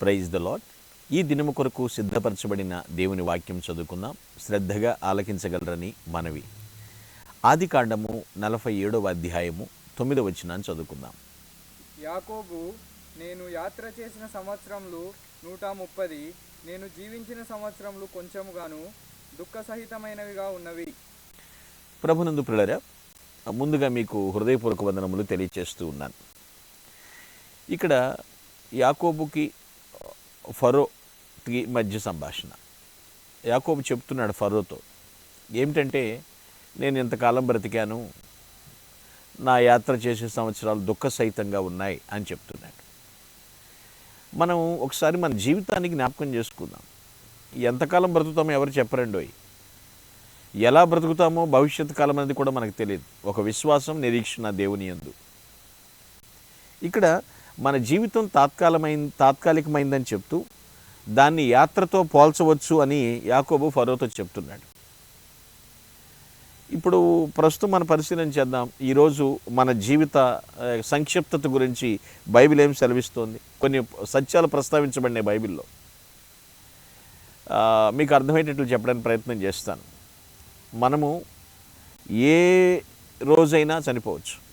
Praise the lord ఈ దినము కొరకు సిద్ధపరచబడిన దేవుని వాక్యం చదువుకుందాం. శ్రద్ధగా ఆలకించగలరని మనవి. ఆది కాండము నలభై ఏడవ అధ్యాయము తొమ్మిదవ వచ్చిన చదువుకుందాం. యాకోబు నేను యాత్ర చేసిన సంవత్సరంలో నూట ముప్పది నేను జీవించిన సంవత్సరంలో కొంచెముగాను దుఃఖ సహితమైనవిగా ఉన్నవి. ప్రభునందు పిల్లరా ముందుగా మీకు హృదయపూర్వక వందనములు తెలియచేస్తూ ఉన్నాను. ఇక్కడ యాకోబుకి ఫరోకి మధ్య సంభాషణ. యాకోబు చెప్తున్నాడు ఫరోతో ఏమిటంటే నేను ఇంతకాలం బ్రతికాను. నా యాత్ర చేసే సంవత్సరాలు దుఃఖ సహితంగా ఉన్నాయి అని చెప్తున్నాడు. మనం ఒకసారి మన జీవితానికి జ్ఞాపకం చేసుకుందాం. ఎంతకాలం బ్రతుకుతామో ఎవరు చెప్పరండి ఎలా బ్రతుకుతామో భవిష్యత్ కాలం అనేది కూడా మనకు తెలియదు. ఒక విశ్వాసం నిరీక్షణ దేవుని యందు. ఇక్కడ మన జీవితం తాత్కాలమైన తాత్కాలికమైందని చెప్తూ దాన్ని యాత్రతో పోల్చవచ్చు అని యాకోబు ఫరోతో చెప్తున్నాడు. ఇప్పుడు ప్రస్తుతం మన పరిశీలన చేద్దాం. ఈరోజు మన జీవిత సంక్షిప్తత గురించి బైబిల్ ఏం సెలవిస్తోంది? కొన్ని సత్యాలు ప్రస్తావించబడినాయి బైబిల్లో. మీకు అర్థమయ్యేటట్లు చెప్పడానికి ప్రయత్నం చేస్తాను. మనము ఏ రోజైనా చనిపోవచ్చు.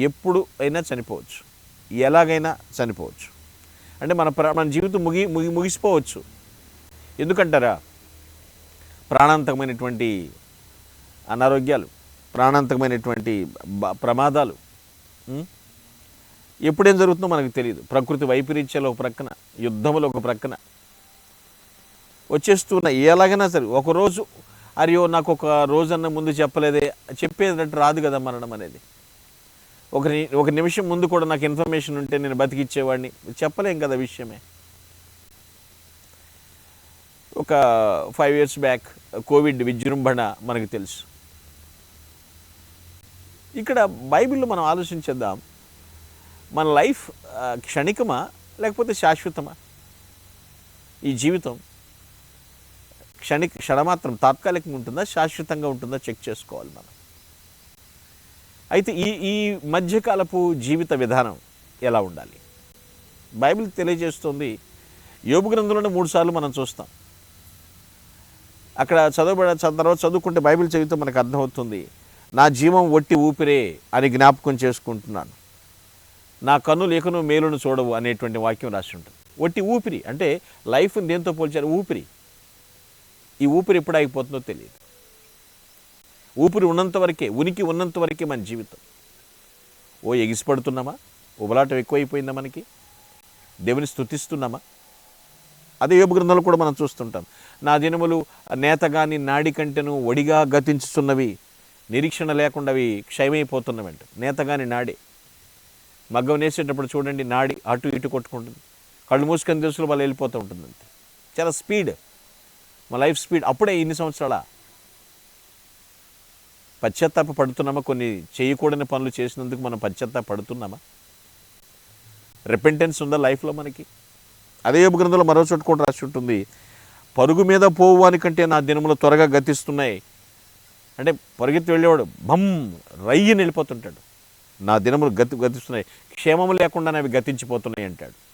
ఎప్పుడు అయినా చనిపోవచ్చు. ఎలాగైనా చనిపోవచ్చు. అంటే మన ప్రా మన జీవితం ముగి ముగి ముగిసిపోవచ్చు. ఎందుకంటారా? ప్రాణాంతకమైనటువంటి అనారోగ్యాలు ప్రాణాంతకమైనటువంటి ప్రమాదాలు ఎప్పుడేం జరుగుతుందో మనకు తెలియదు ప్రకృతి వైపరీత్యాలు ఒక ప్రక్కన యుద్ధములు ఒక ప్రక్కన. వచ్చేస్తున్న ఎలాగైనా సరే ఒకరోజు అరియో నాకు ఒక రోజన్న ముందు చెప్పలేదే. చెప్పేటట్టు రాదు కదా మరణం అనేది. ఒక ఒక నిమిషం ముందు కూడా నాకు ఇన్ఫర్మేషన్ ఉంటే నేను బతికిచ్చేవాడిని. చెప్పలేం కదా విషయమే. ఒక ఫైవ్ ఇయర్స్ బ్యాక్ కోవిడ్ విజృంభణ మనకు తెలుసు. ఇక్కడ బైబిల్లో మనం ఆలోచించేద్దాం. మన లైఫ్ క్షణికమా లేకపోతే శాశ్వతమా? ఈ జీవితం క్షణిక క్షణమాత్రం తాత్కాలికంగా ఉంటుందా? శాశ్వతంగా ఉంటుందా? చెక్ చేసుకోవాలి మనం. అయితే ఈ ఈ మధ్యకాలపు జీవిత విధానం ఎలా ఉండాలి? బైబిల్ తెలియజేస్తుంది. యోగు గ్రంథంలోనే మూడుసార్లు మనం చూస్తాం. అక్కడ చదవబడ తర్వాత చదువుకుంటే బైబిల్ చదివితే మనకు అర్థమవుతుంది. నా జీవం ఒట్టి ఊపిరే అని జ్ఞాపకం చేసుకుంటున్నాను. నా కన్ను లేఖను మేలును చూడవు అనేటువంటి వాక్యం రాసి ఉంటుంది. ఒట్టి ఊపిరి అంటే లైఫ్ని దేంతో పోల్చారు ఊపిరి. ఈ ఊపిరి ఎప్పుడు ఆగిపోతుందో తెలియదు ఊపిరి ఉన్నంత వరకే ఉనికి ఉన్నంత వరకే మన జీవితం. ఓ ఎగిసిపడుతున్నామా? ఉబలాటం ఎక్కువైపోయిందా మనకి? దేవుని స్తుతిస్తున్నామా? అదే యోగ గ్రంథంలో కూడా మనం చూస్తుంటాం. నా దినములు నేతగాని నాడి కంటెను ఒడిగా గతించుతున్నవి నిరీక్షణ లేకుండా అవి క్షయమైపోతున్నవంట నేతగాని నాడి. మగ్గం నేసేటప్పుడు చూడండి నాడి అటు ఇటు కొట్టుకుంటుంది. కళ్ళు మూసుకొని తెలుసులో వాళ్ళు వెళ్ళిపోతూ ఉంటుంది చాలా స్పీడ్. మా లైఫ్ స్పీడ్ అప్పుడే ఇన్ని సంవత్సరాల? పశ్చాత్తాప పడుతున్నామా? కొన్ని చేయకూడని పనులు చేసినందుకు మనం పశ్చాత్తాప పడుతున్నామా? రిపెంటెన్స్ ఉందా లైఫ్లో మనకి? అదే గ్రంథంలో మరో చోట కూడా రాసి ఉంటుంది. పరుగు మీద పోవాని కంటే నా దినములు త్వరగా గతిస్తున్నాయి. అంటే పరుగెత్తి వెళ్ళేవాడు భమ్ రయ్యి వెళ్ళిపోతుంటాడు నా దినములు గతి గతిస్తున్నాయి. క్షేమము లేకుండానే అవి గతించిపోతున్నాయి అంటాడు.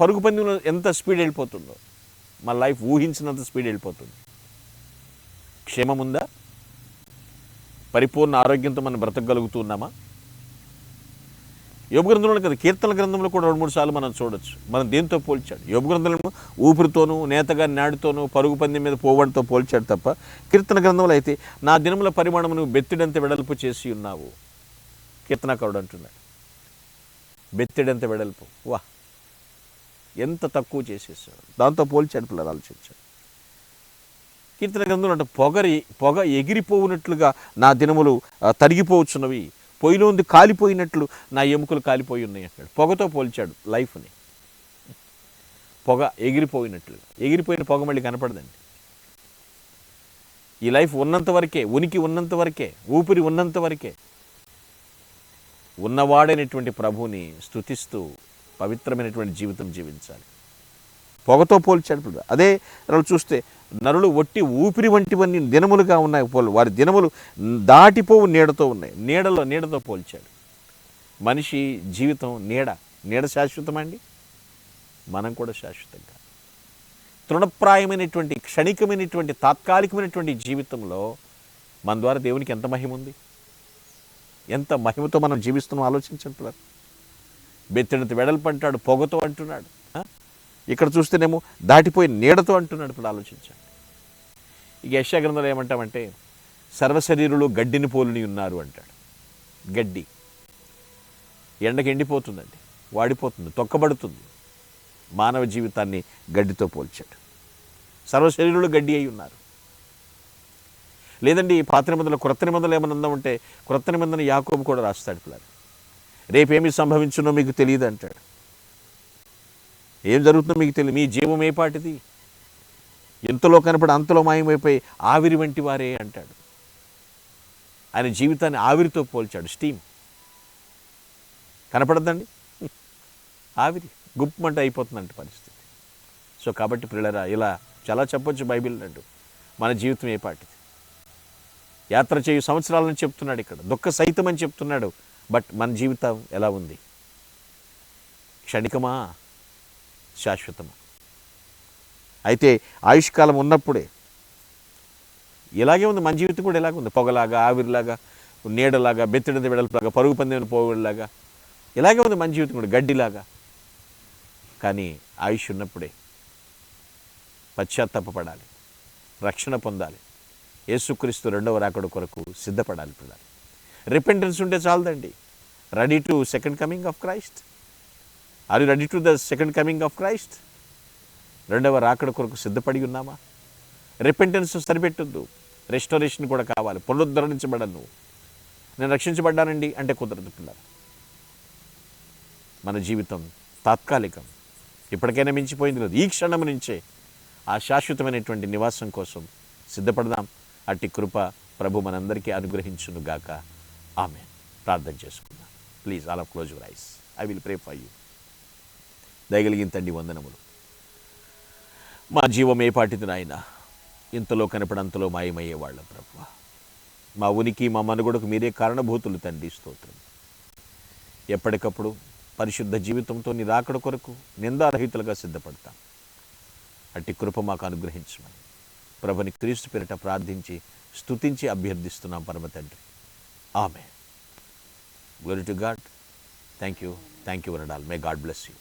పరుగు పందెంలో ఎంత స్పీడ్ వెళ్ళిపోతుందో. మా లైఫ్ ఊహించినంత స్పీడ్ వెళ్ళిపోతుంది. క్షేమం ఉందా? పరిపూర్ణ ఆరోగ్యంతో మనం బ్రతకగలుగుతున్నామా యోగ గ్రంథంలో కదా కీర్తన గ్రంథంలో కూడా రెండు మూడు సార్లు మనం చూడొచ్చు. మనం దేంతో పోల్చాడు? యోగ గ్రంథంలో ఊపిరితోనూ నేతగా నాడుతోనూ పరుగు పందెం మీద పోవడంతో పోల్చాడు తప్ప కీర్తన గ్రంథంలో అయితే నా దినముల పరిమాణమును బెత్తిడంత వెడల్పు చేసి ఉన్నావు. కీర్తనకారుడు అంటున్నాడు. బెత్తిడంత వెడల్పు. వా ఎంత తక్కువ చేసేసాడు దాంతో పోల్చాడు పిల్లలు ఆలోచించాడు కీర్తన గ్రంథంలో అంటే పొగరి పొగ ఎగిరిపోవునట్లుగా నా దినములు తరిగిపోవచ్చున్నవి. పొయ్యిలోంది కాలిపోయినట్లు నా ఎముకలు కాలిపోయి ఉన్నాయి అంటాడు. పొగతో పోల్చాడు లైఫ్ని. పొగ ఎగిరిపోయినట్లు ఎగిరిపోయిన పొగ మళ్ళీ కనపడదండి. ఈ లైఫ్ ఉన్నంత వరకే ఉనికి ఉన్నంత వరకే ఊపిరి ఉన్నంత వరకే ఉన్నవాడైనటువంటి ప్రభువుని స్థుతిస్తూ పవిత్రమైనటువంటి జీవితం జీవించాలి. పొగతో పోల్చాడు ఇప్పుడు. అదే నరులు చూస్తే నరులు ఒట్టి ఊపిరి వంటివన్నీ దినములుగా ఉన్నాయి పోలు. వారి దినములు దాటిపోవు నీడతో ఉన్నాయి. నీడలో నీడతో పోల్చాడు. మనిషి జీవితం నీడ. నీడ శాశ్వతమండి మనం కూడా శాశ్వతంగా తృణప్రాయమైనటువంటి క్షణికమైనటువంటి తాత్కాలికమైనటువంటి జీవితంలో మన ద్వారా దేవునికి ఎంత మహిమ ఉంది? ఎంత మహిమతో మనం జీవిస్తున్నాం ఆలోచించండి పిల్లలు. బెత్తెడంత వెడల్పు అంటాడు పొగతో అంటున్నాడు. ఇక్కడ చూస్తేనేమో దాటిపోయి నీడతో అంటున్నాడు ఇప్పుడు ఆలోచించండి. ఇక యశా గ్రంథంలో ఏమంటామంటే సర్వశరీరులు గడ్డిని పోలిని ఉన్నారు అంటాడు. గడ్డి. ఎండకి ఎండిపోతుందండి వాడిపోతుంది తొక్కబడుతుంది. మానవ జీవితాన్ని గడ్డితో పోల్చాడు. సర్వశరీరులు గడ్డి అయి ఉన్నారు. లేదండి ఈ పాత నిబంధనలు క్రొత్త నిబంధనలు ఏమైనా ఉంటే క్రొత్త నిబంధన యాకోబు కూడా రాస్తాడు పిల్లలు. రేపేమి సంభవించునో మీకు తెలియదు అంటాడు ఏం జరుగుతుందో మీకు తెలియదు మీ జీవం ఏ పాటిది? ఎంతలో కనపడి అంతలో మాయమైపోయి ఆవిరి వంటి వారే అంటాడు. ఆయన జీవితాన్ని ఆవిరితో పోల్చాడు. స్టీమ్. కనపడద్దండి? ఆవిరి. గుప్పమంట అయిపోతుందంట పరిస్థితి. సో కాబట్టి పిల్లరా ఇలా చాలా చెప్పొచ్చు బైబిల్ అంటూ. మన జీవితం ఏ పాటిది? యాత్ర చేయు సంవత్సరాలని చెప్తున్నాడు ఇక్కడ. దుఃఖ సహితం అని చెప్తున్నాడు. బట్ మన జీవితం ఎలా ఉంది? క్షణికమా? శాశ్వతమా? అయితే ఆయుష్కాలం ఉన్నప్పుడే ఇలాగే ఉంది. మన జీవితం కూడా ఇలాగే ఉంది. పొగలాగా ఆవిరిలాగా నీడలాగా బెత్తిడిన వెడల్పులాగా పరుగు పందెం పోగుడిలాగా ఇలాగే ఉంది మన జీవితం కూడా గడ్డిలాగా. కానీ ఆయుష్ ఉన్నప్పుడే పశ్చాత్తాపడాలి రక్షణ పొందాలి. యేసుక్రీస్తు రెండవ రాకడ కొరకు సిద్ధపడాలి పిల్లలు. రిపెంటెన్స్ ఉంటే చాలదండి. Ready to second coming of Christ are you ready to the second coming of Christ రెండవ రాకడ కొరకు సిద్ధపడి ఉన్నామా? రిపెంటెన్స్ సరిపెట్టద్దు. రెస్టోరేషన్ కూడా కావాలి. పునరుద్ధరించబడను. నేను రక్షించబడ్డానండి అంటే కుదరదు పిల్లలు మన జీవితం తాత్కాలికం. ఇప్పటికైనా మించిపోయింది లేదు. ఈ క్షణం నుంచే ఆ శాశ్వతమైనటువంటి నివాసం కోసం సిద్ధపడదాం. అట్టి కృప ప్రభు మనందరికీ అనుగ్రహించునుగాక. గాక ఆమె ప్రార్థన చేసుకుందాం. Please all of close your eyes I will pray for you దయగలిగిన తండ్రి వందనములు. మా జీవం ఏ పాటిది నాయన? ఇంతలో కనపడంతలో మాయమయ్యేవాళ్ళం ప్రభు మా ఉనికి మా మనుగడకు మీరే కారణభూతులు తండ్రి స్తోత్రం. ఎప్పటికప్పుడు పరిశుద్ధ జీవితంతో నీ రాకడ కొరకు నిందారహితులుగా సిద్ధపడతాం. అట్టి కృప మాకు అనుగ్రహించమని. ప్రభుని క్రీస్తు పేరిట ప్రార్థించి స్తుతించి అభ్యర్థిస్తున్నాం పరమ తండ్రి. Amen. Glory to God. Thank you. Thank you, Veradal. May God bless you.